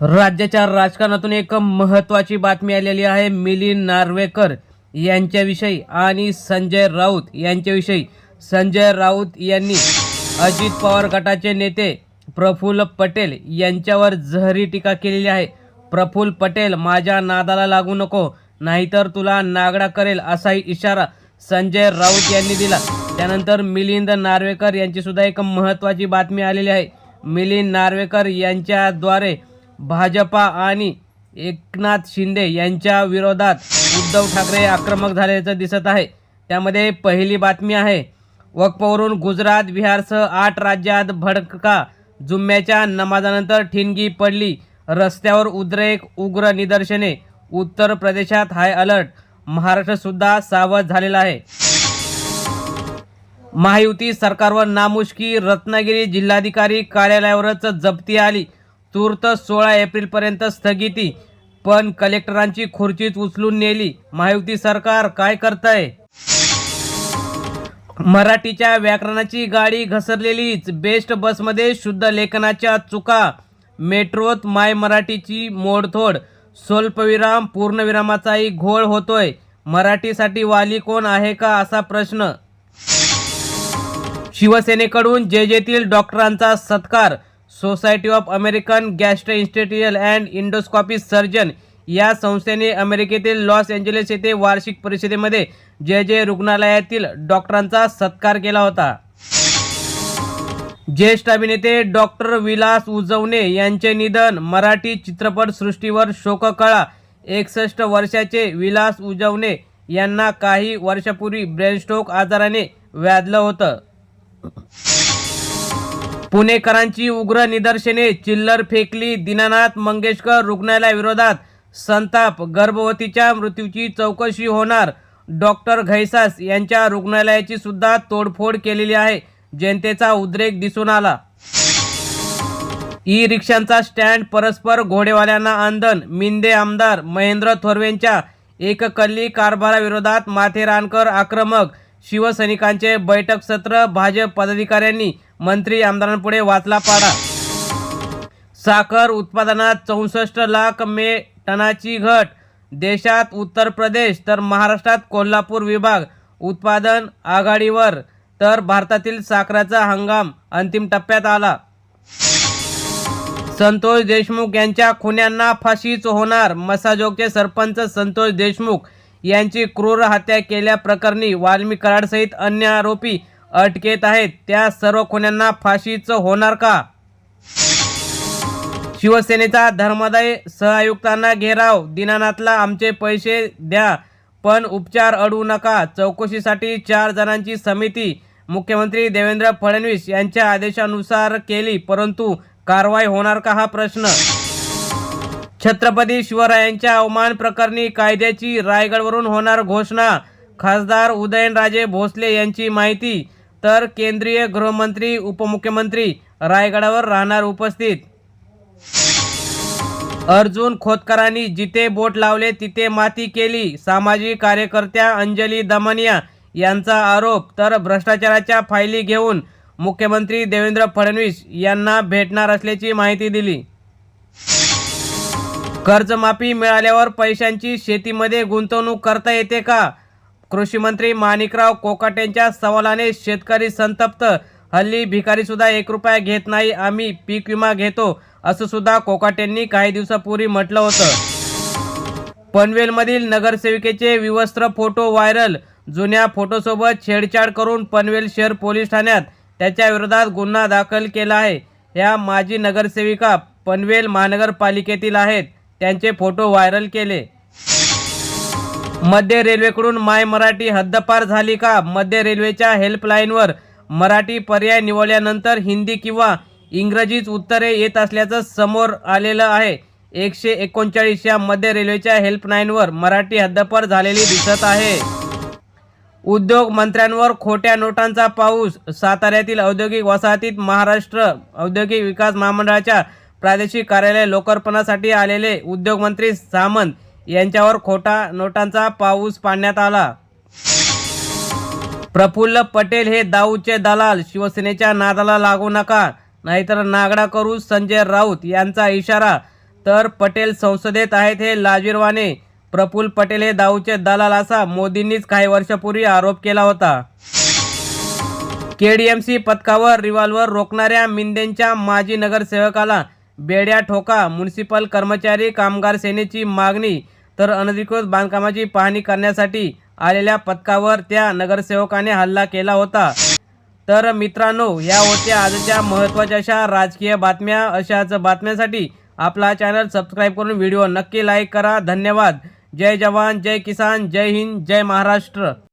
राज्याच्या राजकारणातून एक महत्त्वाची बातमी आलेली आहे. मिलिंद नार्वेकर यांच्याविषयी आणि संजय राऊत यांच्याविषयी. संजय राऊत यांनी अजित पवार गटाचे नेते प्रफुल्ल पटेल यांच्यावर जहरी टीका केलेली आहे. प्रफुल्ल पटेल माझ्या नादाला लागू नको नाहीतर तुला नागडा करेल असाही इशारा संजय राऊत यांनी दिला. त्यानंतर मिलिंद नार्वेकर यांची सुद्धा एक महत्त्वाची बातमी आलेली आहे. मिलिंद नार्वेकर यांच्याद्वारे भाजपा आणि एकनाथ शिंदे यांच्या विरोधात उद्धव ठाकरे आक्रमक झाल्याचं दिसत आहे. त्यामध्ये पहिली बातमी आहे वक्फवरून गुजरात बिहारसह आठ राज्यात भडका जुम्म्याच्या नमाजानंतर ठिणगी पडली रस्त्यावर उद्रेक उग्र निदर्शने उत्तर प्रदेशात हाय अलर्ट महाराष्ट्रसुद्धा सावध झालेला आहे. महायुती सरकारवर नामुष्की रत्नागिरी जिल्हाधिकारी कार्यालयावरच जप्ती आली तूर्त सोळा एप्रिलपर्यंत स्थगिती. पण कलेक्टरांची खुर्चीच उचलून नेली. महायुती सरकार काय करतंय? मराठीच्या व्याकरणाची गाडी घसरलेलीच. बेस्ट बसमध्ये शुद्ध लेखनाच्या चुका. मेट्रोत माय मराठीची मोडतोड स्वल्पविराम पूर्णविरामाचाही घोळ होतोय. मराठीसाठी वाली कोण आहे का असा प्रश्न. शिवसेनेकडून जे जेतील डॉक्टरांचा सत्कार. Society of American gastrointestinal and endoscopy surgeon या संस्थेने अमेरिकेतील लॉस एंजलिस येथे वार्षिक परिषदेमध्ये जे जे रुग्णालयातील डॉक्टरांचा सत्कार केला होता. ज्येष्ठ अभिनेते डॉक्टर विलास उजवणे यांचे निधन मराठी चित्रपट सृष्टीवर शोककळा. एकसष्ट वर्षाचे विलास उजवणे यांना काही वर्षापूर्वी ब्रेनस्ट्रोक आजाराने व्याधलं होतं. पुणेकरांची उग्र निदर्शने चिल्लर फेकली दीनानाथ मंगेशकर रुग्णालयाविरोधात संताप गर्भवतीच्या मृत्यूची चौकशी होणार डॉक्टर घैसास यांच्या रुग्णालयाची सुद्धा तोडफोड केलेली आहे. जनतेचा उद्रेक दिसून आला. ई रिक्षांचा स्टँड परस्पर घोडेवाल्यांना आंदन मिंदे आमदार महेंद्र थोरवेंच्या एककल्ली कारभाराविरोधात माथेरानकर आक्रमक शिवसैनिकांचे बैठक सत्र भाजप पदाधिकाऱ्यांनी मंत्री आमदारांपुढे वाचला पाडा. साखर उत्पादनात चौसष्ट लाख मे टनाची घट. देशात उत्तर प्रदेश तर महाराष्ट्रात कोल्हापूर विभाग उत्पादन आघाडीवर तर भारतातील साखराचा हंगाम अंतिम टप्प्यात आला. संतोष देशमुख यांच्या खुन्यांना फाशीच होणार मसाजोगचे सरपंच संतोष देशमुख यांची क्रूर हत्या केल्याप्रकरणी वाल्मी कराडसहित अन्य आरोपी अटकेत आहेत. त्या सर्व खुन्यांना फाशीचं होणार का? शिवसेनेचा धर्मादाय सहआयुक्तांना घेराव दीनानाथला आमचे पैसे द्या पण उपचार अडवू नका. चौकशीसाठी चार जणांची समिती मुख्यमंत्री देवेंद्र फडणवीस यांच्या आदेशानुसार केली परंतु कारवाई होणार का हा प्रश्न? छत्रपती शिवरायांच्या अवमान प्रकरणी कायद्याची रायगडवरून होणार घोषणा. खासदार उदयनराजे भोसले यांची माहिती. तर केंद्रीय गृहमंत्री उपमुख्यमंत्री रायगडावर राहणार उपस्थित. अर्जुन खोतकरांनी जिथे बोट लावले तिथे माती केली. सामाजिक कार्यकर्त्या अंजली दमनिया यांचा आरोप तर भ्रष्टाचाराच्या फायली घेऊन मुख्यमंत्री देवेंद्र फडणवीस यांना भेटणार असल्याची माहिती दिली. कर्जमाफी मिळाल्यावर पैशांची शेतीमध्ये गुंतवणूक करता येते का? कृषी मंत्री माणिकराव कोकाटेंच्या सवालाने शेतकरी संतप्त. हल्ली भिकारी सुद्धा एक रुपया घेत नाही आम्ही पीक विमा घेतो असं सुद्धा कोकाटेंनी काही दिवसापूर्वी म्हटलं होतं. पनवेलमधील नगरसेविकेचे विवस्त्र फोटो व्हायरल. जुन्या फोटोसोबत छेडछाड करून पनवेल शहर पोलीस ठाण्यात त्याच्या विरोधात गुन्हा दाखल केला आहे. या माजी नगरसेविका पनवेल महानगरपालिकेतील आहेत. त्यांचे फोटो व्हायरल केले. मध्य रेल्वेकडून माय मराठी हद्दपार झाली का? मध्य रेल्वेच्या हेल्पलाईनवर मराठी पर्याय निवडल्यानंतर हिंदी किंवा इंग्रजीच उत्तरे येत असल्याचं समोर आलेलं आहे. एकशे एकोणचाळीस या मध्य रेल्वेच्या हेल्पलाईनवर मराठी हद्दपार झालेली दिसत आहे. उद्योग मंत्र्यांवर खोट्या नोटांचा पाऊस साताऱ्यातील औद्योगिक वसाहतीत महाराष्ट्र औद्योगिक विकास महामंडळाच्या प्रादेशिक कार्यालय लोकार्पणासाठी आलेले उद्योगमंत्री सामंत यांच्यावर खोटा नोटांचा पाऊस पाडण्यात आला. प्रफुल्ल पटेल हे दाऊदचे दलाल शिवसेनेच्या नादाला लागू नका नाहीतर नागडा करू संजय राऊत यांचा इशारा. तर पटेल संसदेत आहेत हे लाजीरवाने प्रफुल्ल पटेल हे दाऊचे दलाल असा मोदींनीच काही वर्षापूर्वी आरोप केला होता. केडीएमसी पथकावर रिव्हॉल्वर रोखणाऱ्या मिंदेंच्या माजी नगरसेवकाला बेड्या ठोका म्युन्सिपल कर्मचारी कामगार सेनेची मागणी तर अनधिकृत बांधकामाची पाहणी करण्यासाठी आलेल्या पथकावर त्या नगरसेवकाने हल्ला केला होता. तर मित्रांनो या होत्या आजच्या महत्त्वाच्या अशा राजकीय बातम्या. अशाच बातम्यांसाठी आपला चॅनल सबस्क्राईब करून व्हिडिओ नक्की लाईक करा. धन्यवाद. जय जवान जय किसान जय हिंद जय महाराष्ट्र.